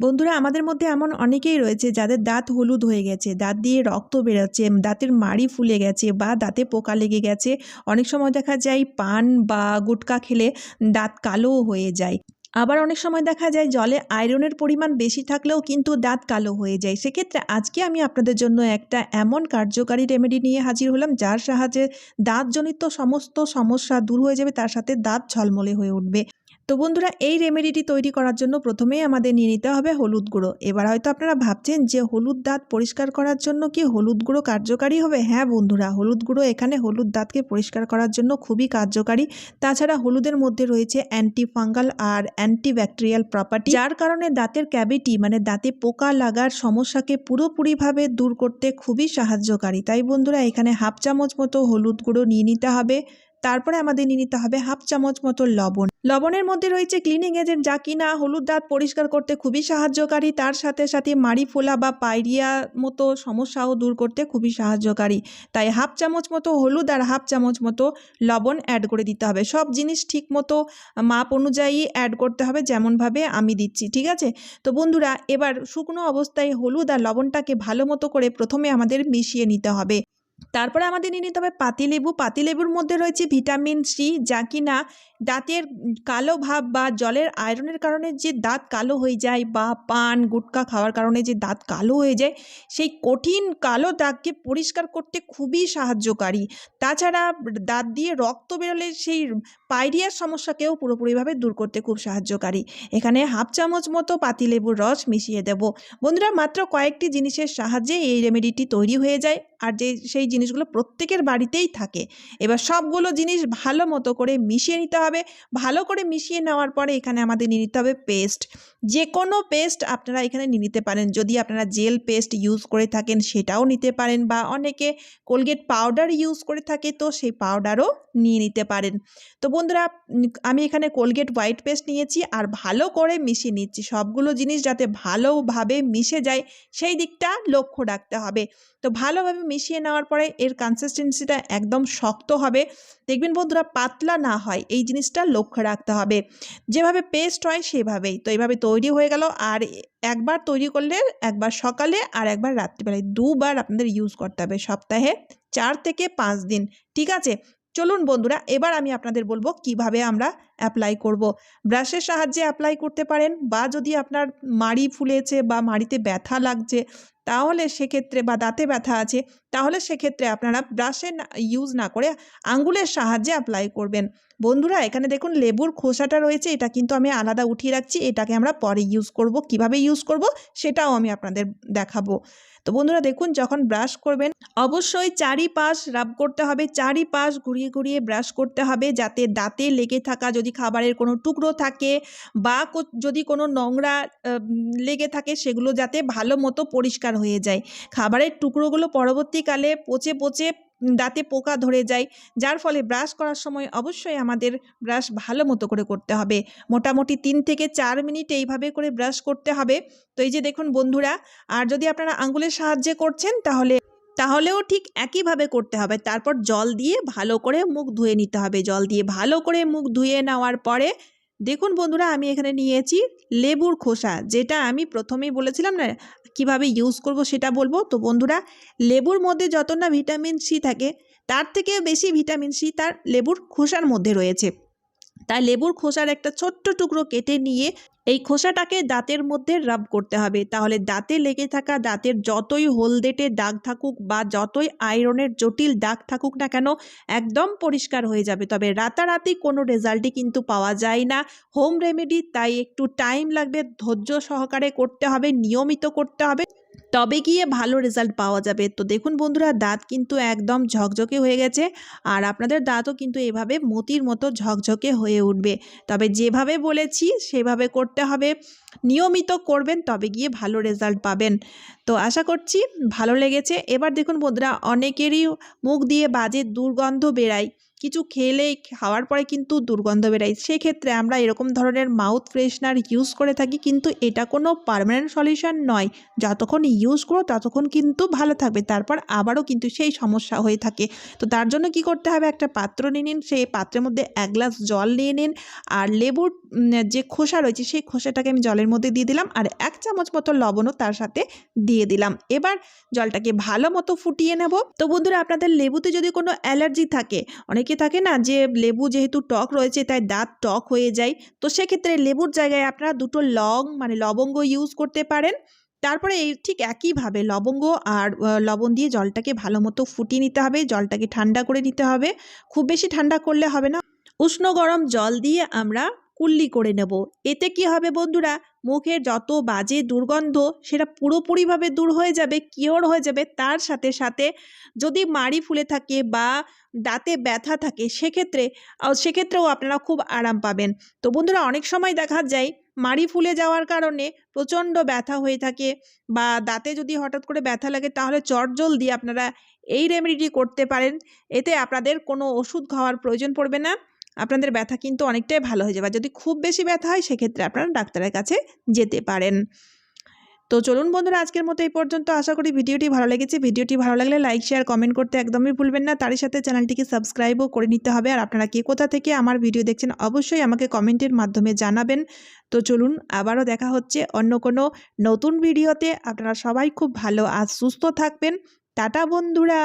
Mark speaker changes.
Speaker 1: বন্ধুরা, আমাদের মধ্যে এমন অনেকেই রয়েছে যাদের দাঁত হলুদ হয়ে গেছে, দাঁত দিয়ে রক্ত বেরোচ্ছে, দাঁতের মাড়ি ফুলে গেছে বা দাঁতে পোকা লেগে গেছে। অনেক সময় দেখা যায় পান বা গুটকা খেলে দাঁত কালোও হয়ে যায়। আবার অনেক সময় দেখা যায় জলে আয়রনের পরিমাণ বেশি থাকলেও কিন্তু দাঁত কালো হয়ে যায়। সেক্ষেত্রে আজকে আমি আপনাদের জন্য একটা এমন কার্যকারী রেমেডি নিয়ে হাজির হলাম, যার সাহায্যে দাঁতজনিত সমস্ত সমস্যা দূর হয়ে যাবে, তার সাথে দাঁত ঝলমলে হয়ে উঠবে। তো বন্ধুরা, এই রেমেডিটি তৈরি করার জন্য প্রথমেই আমাদের নিয়ে নিতে হবে হলুদ গুঁড়ো। এবার হয়তো আপনারা ভাবছেন যে হলুদ দাঁত পরিষ্কার করার জন্য কি হলুদ গুঁড়ো কার্যকারী হবে? হ্যাঁ বন্ধুরা, হলুদ গুঁড়ো এখানে হলুদ দাঁতকে পরিষ্কার করার জন্য খুবই কার্যকারী। তাছাড়া হলুদের মধ্যে রয়েছে অ্যান্টি ফাঙ্গাল আর অ্যান্টি ব্যাকটেরিয়াল প্রপার্টি যার কারণে দাঁতের ক্যাভিটি মানে দাঁতে পোকা লাগার সমস্যাকে পুরোপুরিভাবে দূর করতে খুবই সাহায্যকারী। তাই বন্ধুরা, এখানে হাফ চামচ মতো হলুদ গুঁড়ো নিয়ে নিতে হবে। তারপরে আমাদের নিয়ে নিতে হবে হাফ চামচ মতো লবণ। লবণের মধ্যে রয়েছে ক্লিনিং এজেন্ট যা কিনা হলুদ দাঁত পরিষ্কার করতে খুবই সাহায্যকারী। তার সাথে সাথে মাড়ি ফোলা বা পাইরিয়া মতো সমস্যাও দূর করতে খুবই সাহায্যকারী। তাই হাফ চামচ মতো হলুদ আর হাফ চামচ মতো লবণ অ্যাড করে দিতে হবে। সব জিনিস ঠিক মতো মাপ অনুযায়ী অ্যাড করতে হবে যেমনভাবে আমি দিচ্ছি, ঠিক আছে? তো বন্ধুরা, এবার শুকনো অবস্থায় হলুদ আর লবণটাকে ভালো মতো করে প্রথমে আমাদের মিশিয়ে নিতে হবে। তারপরে আমাদের নিয়ে নিতে হবে পাতিলেবু। পাতিলেবুর মধ্যে রয়েছে ভিটামিন সি যা কিনা দাঁতের কালো ভাব বা জলের আয়রনের কারণে যে দাঁত কালো হয়ে যায় বা পান, গুটকা খাওয়ার কারণে যে দাঁত কালো হয়ে যায়, সেই কঠিন কালো দাগকে পরিষ্কার করতে খুবই সাহায্যকারী। তাছাড়া দাঁত দিয়ে রক্ত বেরোলে সেই পাইরিয়ার সমস্যাকেও পুরোপুরিভাবে দূর করতে খুব সাহায্যকারী। এখানে হাফ চামচ মতো পাতিলেবুর রস মিশিয়ে দেব। বন্ধুরা, মাত্র কয়েকটি জিনিসের সাহায্যে এই রেমেডিটি তৈরি হয়ে যায় আর যে, সেই জিনিসগুলো প্রত্যেকের বাড়িতেই থাকে। এবার সবগুলো জিনিস ভালো মতো করে মিশিয়ে নিতে হবে। ভালো করে মিশিয়ে নেওয়ার পরে এখানে আমাদের নিয়ে নিতে হবে পেস্ট। যে কোনো পেস্ট আপনারা এখানে নিয়ে নিতে পারেন। যদি আপনারা জেল পেস্ট ইউজ করে থাকেন সেটাও নিতে পারেন বা অনেকে কোলগেট পাউডার ইউজ করে থাকে তো সেই পাউডারও নিয়ে নিতে পারেন। তো বন্ধুরা, আমি এখানে কোলগেট হোয়াইট পেস্ট নিয়েছি আর ভালো করে মিশিয়ে নিচ্ছি। সবগুলো জিনিস যাতে ভালোভাবে মিশে যায় সেই দিকটা লক্ষ্য রাখতে হবে। তো ভালোভাবে মিশিয়ে নেওয়ার পরে এর কনসিস্টেন্সিটা একদম শক্ত হবে। দেখবেন বন্ধুরা, পাতলা না হয়। এই জিনিসটা লক্ষ্য রাখতে হবে। যেভাবে পেস্ট হয় সেভাবেই। তো এইভাবে তৈরি হয়ে গেল। আর একবার তৈরি করলে একবার সকালে আর একবার রাত্রিবেলায়। দুবার আপনাদের ইউজ করতে হবে সপ্তাহে চার থেকে পাঁচ দিন। ঠিক আছে? চলুন বন্ধুরা, এবার আমি আপনাদের বলব কীভাবে আমরা অ্যাপ্লাই করব। ব্রাশের সাহায্যে অ্যাপ্লাই করতে পারেন বা যদি আপনার মাড়ি ফুলেছে বা মাড়িতে ব্যথা লাগছে তাহলে সেক্ষেত্রে বা দাঁতে ব্যথা আছে, তাহলে সেক্ষেত্রে আপনারা ব্রাশে ইউজ না করে আঙ্গুলের সাহায্যে অ্যাপ্লাই করবেন। বন্ধুরা, এখানে দেখুন লেবুর খোসাটা রয়েছে, এটা কিন্তু আমি আলাদা উঠিয়ে রাখছি, এটাকে আমরা পরে ইউজ করব। কীভাবে ইউজ করব সেটাও আমি আপনাদের দেখাবো। তো বন্ধুরা, দেখুন যখন ব্রাশ করবেন, অবশ্যই চারিপাশ রাব করতে হবে, চারিপাশ ঘুরিয়ে ঘুরিয়ে ব্রাশ করতে হবে, যাতে দাঁতে লেগে থাকা, যদি খাবারের কোনো টুকরো থাকে বা যদি কোনো নোংরা লেগে থাকে, সেগুলো যাতে ভালো মতো পরিষ্কার হয়ে যায়। খাবারের টুকরোগুলো পরবর্তীকালে পচে পচে দাঁতে পোকা ধরে যায়, যার ফলে ব্রাশ করার সময় অবশ্যই আমাদের ব্রাশ ভালো মতো করে করতে হবে। মোটামুটি তিন থেকে চার মিনিট এইভাবে করে ব্রাশ করতে হবে। তো এই যে দেখুন বন্ধুরা, আর যদি আপনারা আঙ্গুলের সাহায্যে করছেন তাহলে, তাহলেও ঠিক একইভাবে করতে হবে। তারপর জল দিয়ে ভালো করে মুখ ধুয়ে নিতে হবে। জল দিয়ে ভালো করে মুখ ধুয়ে নেওয়ার পরে দেখুন বন্ধুরা, আমি এখানে নিয়েছি লেবুর খোসা, যেটা আমি প্রথমেই বলেছিলাম না, কীভাবে ইউজ করব সেটা বলব। তো বন্ধুরা, লেবুর মধ্যে যত না ভিটামিন সি থাকে, তার থেকে বেশি ভিটামিন সি তার লেবুর খোসার মধ্যে রয়েছে। তাই লেবুর খোসার একটা ছোট্ট টুকরো কেটে নিয়ে এই খোসাটাকে দাঁতের মধ্যে রাব করতে হবে। তাহলে দাঁতে লেগে থাকা দাঁতের যতই হলদেটে দাগ থাকুক বা যতই আয়রনের জটিল দাগ থাকুক না কেন, একদম পরিষ্কার হয়ে যাবে। তবে রাতারাতি কোনো রেজাল্টই কিন্তু পাওয়া যায় না। হোম রেমেডি, তাই একটু টাইম লাগবে, ধৈর্য সহকারে করতে হবে, নিয়মিত করতে হবে। তবে গিয়ে ভালো রেজাল্ট পাওয়া যাবে। তো দেখুন বন্ধুরা, দাঁত কিন্তু একদম ঝকঝকে হয়ে গেছে আর আপনাদের দাঁতও কিন্তু এভাবে মতির মতো ঝকঝকে হয়ে উঠবে। তবে যেভাবে বলেছি, সেভাবে করতে হবে। নিয়মিত করবেন, তবে গিয়ে ভালো রেজাল্ট পাবেন। তো আশা করছি ভালো লেগেছে। এবার দেখুন বন্ধুরা, অনেকেরই মুখ দিয়ে বাজে দুর্গন্ধ বেরায়। কিছু খেলে খাওয়ার পরে কিন্তু দুর্গন্ধ বেরায়। সেক্ষেত্রে আমরা এরকম ধরনের মাউথ ফ্রেশনার ইউজ করে থাকি, কিন্তু এটা কোনো পার্মানেন্ট সলিউশন নয়। যতক্ষণ ইউজ করো, ততক্ষণ কিন্তু ভালো থাকবে। তারপর আবারও কিন্তু সেই সমস্যা হয়ে থাকে। তো তার জন্য কি করতে হবে? একটা পাত্র নিয়ে নিন, সেই পাত্রের মধ্যে এক গ্লাস জল নিয়ে নিন আর লেবুর যে খোসা রয়েছে, সেই খোসাটাকে আমি জলের মধ্যে দিয়ে দিলাম আর এক চামচ মতো লবণও তার সাথে দিয়ে দিলাম। এবার জলটাকে ভালো মতো ফুটিয়ে নেব। তো বন্ধুরা, আপনাদের লেবুতে যদি কোনো অ্যালার্জি থাকে, অনেকে থাকে না যে লেবু যেহেতু টক রয়েছে তাই দাঁত টক হয়ে যায়। তো সেক্ষেত্রে লেবুর জায়গায় আপনারা দুটো লং মানে লবঙ্গ ইউজ করতে পারেন। তারপরে এই ঠিক একইভাবে লবঙ্গ আর লবণ দিয়ে জলটাকে ভালো মতো ফুটিয়ে নিতে হবে, জলটাকে ঠান্ডা করে নিতে হবে। খুব বেশি ঠান্ডা করলে হবে না। উষ্ণ গরম জল দিয়ে আমরা কুল্লি করে নেব। এতে কি হবে বন্ধুরা? মুখের যত বাজে দুর্গন্ধ, সেটা পুরোপুরিভাবে দূর হয়ে যাবে কিওর হয়ে যাবে? তার সাথে সাথে যদি মাড়ি ফুলে থাকে বা দাঁতে ব্যথা থাকে, সেক্ষেত্রে সেক্ষেত্রেও আপনারা খুব আরাম পাবেন। তো বন্ধুরা, অনেক সময় দেখা যায়, মাড়ি ফুলে যাওয়ার কারণে প্রচণ্ড ব্যথা হয়ে থাকে বা দাঁতে যদি হঠাৎ করে ব্যথা লাগে, তাহলে চটজল দিয়ে আপনারা এই রেমেডিটি করতে পারেন। এতে আপনাদের কোনো ওষুধ খাওয়ার প্রয়োজন পড়বে না। আপনাদের ব্যথা কিন্তু অনেকটাই ভালো হয়ে যাবে। যদি খুব বেশি ব্যথা হয়, সেক্ষেত্রে আপনারা ডাক্তারের কাছে যেতে পারেন। তো চলুন বন্ধুরা, আজকের মতো এই পর্যন্ত। আশা করি ভিডিওটি ভালো লেগেছে। ভিডিওটি ভালো লাগলে লাইক শেয়ার কমেন্ট করতে একদমই ভুলবেন না। তারই সাথে চ্যানেলটিকে সাবস্ক্রাইবও করে নিতে হবে। আর আপনারা কে কোথা থেকে আমার ভিডিও দেখছেন, অবশ্যই আমাকে কমেন্টের মাধ্যমে জানাবেন। তো চলুন, আবারও দেখা হচ্ছে অন্য কোনো নতুন ভিডিওতে। আপনারা সবাই খুব ভালো আর সুস্থ থাকবেন। টাটা বন্ধুরা!